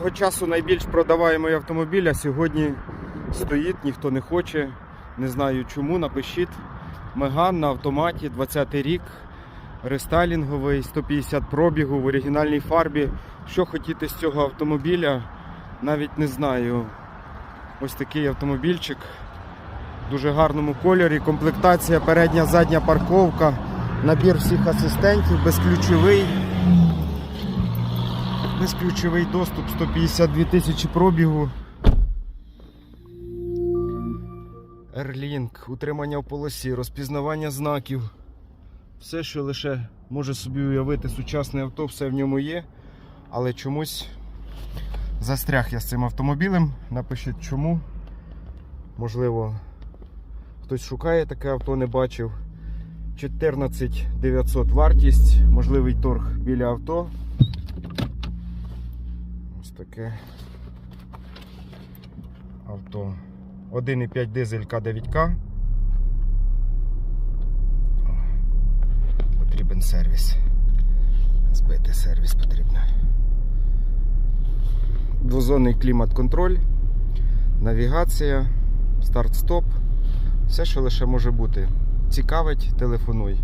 Того часу найбільш продаваємий автомобіль, а сьогодні стоїть, ніхто не хоче. Не знаю чому. Напишіть. Меган на автоматі, 20 рік, рестайлінговий, 150 пробігу в оригінальній фарбі. Що хотіти з цього автомобіля, навіть не знаю. Ось такий автомобільчик. В дуже гарному кольорі. Комплектація, передня, задня парковка, набір всіх асистентів, безключовий. Безключовий доступ 152 тисячі пробігу. Airlink, утримання в полосі, розпізнавання знаків. Все, що лише може собі уявити сучасне авто, все в ньому є. Але чомусь застряг я з цим автомобілем. Напишіть чому. Можливо, хтось шукає таке авто, не бачив. 14 900 вартість, можливий торг біля авто. Ось таке авто. 1,5 дизель К9К. Потрібен сервіс. Збити сервіс потрібно. Двозонний клімат-контроль, навігація, старт-стоп. Все, що лише може бути. Цікавить, телефонуй.